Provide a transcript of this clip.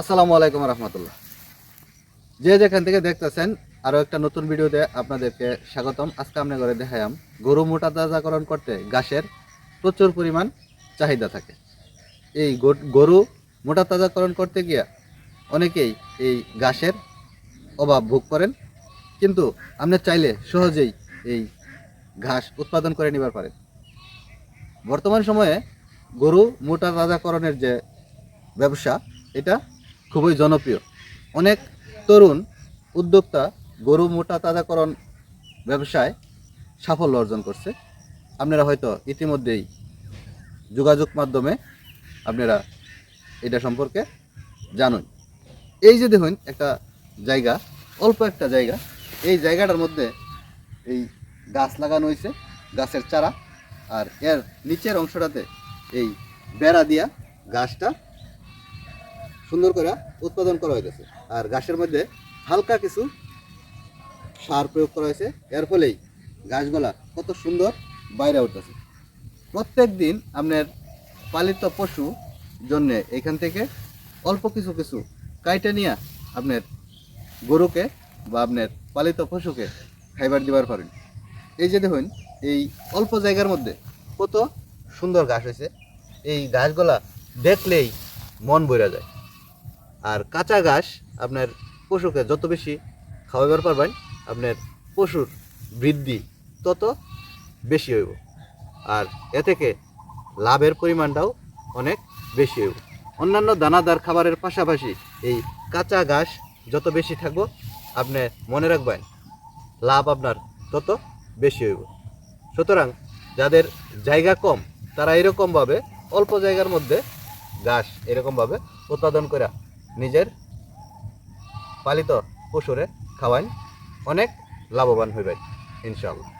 আসসালামু আলাইকুম রহমতুল্লাহ। যে যেখান থেকে দেখতেছেন, আরও একটা নতুন ভিডিওতে আপনাদেরকে স্বাগতম। আজকে আমরা ঘরে দেখায়াম গরু মোটা তাজাকরণ করতে ঘাসের প্রচুর পরিমাণ চাহিদা থাকে। এই গরু মোটা তাজাকরণ করতে গিয়া অনেকেই এই ঘাসের অভাব ভোগ করেন। কিন্তু আপনি চাইলে সহজেই এই ঘাস উৎপাদন করে নিবার পারেন। বর্তমান সময়ে গরু মোটা তাজাকরণের যে ব্যবসা, এটা খুবই জনপ্রিয়। অনেক তরুণ উদ্যোক্তা গরু মোটা তাজাকরণ ব্যবসায় সাফল্য অর্জন করছে। আপনারা হয়তো ইতিমধ্যেই যোগাযোগ মাধ্যমে আপনারা এটা সম্পর্কে জানুন। এই যে দেখুন, একটা জায়গা, অল্প একটা জায়গা। এই জায়গাটার মধ্যে এই গাছ লাগানো হয়েছে, গাছের চারা। আর এর নিচের অংশটাতে এই বেড়া দিয়া গাছটা সুন্দর করে উৎপাদন করা হয়েছে আর গাছের মধ্যে হালকা কিছু সার প্রয়োগ করা হয়েছে। এর ফলেই গাছগুলা কত সুন্দর বাইরে উঠতেছে। প্রত্যেক দিন আপনার পালিত পশু জন্য এখান থেকে অল্প কিছু কিছু কাইটে নিয়ে আপনার গরুকে বা আপনার পালিত পশুকে খাইবার দিবার পারেন। এই যে দেখুন, এই অল্প জায়গার মধ্যে কত সুন্দর ঘাস হয়েছে। এই ঘাসগুলা দেখলেই মন বইরা যায়। আর কাঁচা ঘাস আপনার পশুকে যত বেশি খাওয়াবার পারবেন, আপনার পশুর বৃদ্ধি তত বেশি হইব। আর এ থেকে লাভের পরিমাণটাও অনেক বেশি হইব। অন্যান্য দানাদার খাবারের পাশাপাশি এই কাঁচা ঘাস যত বেশি থাকব, আপনি মনে রাখবেন লাভ আপনার তত বেশি হইব। সুতরাং যাদের জায়গা কম, তারা এরকমভাবে অল্প জায়গার মধ্যে ঘাস এরকমভাবে উৎপাদন করে নিজের পালিত পশুরে খাওয়াইন। অনেক লাভবান হইবেন ইনশাআল্লাহ।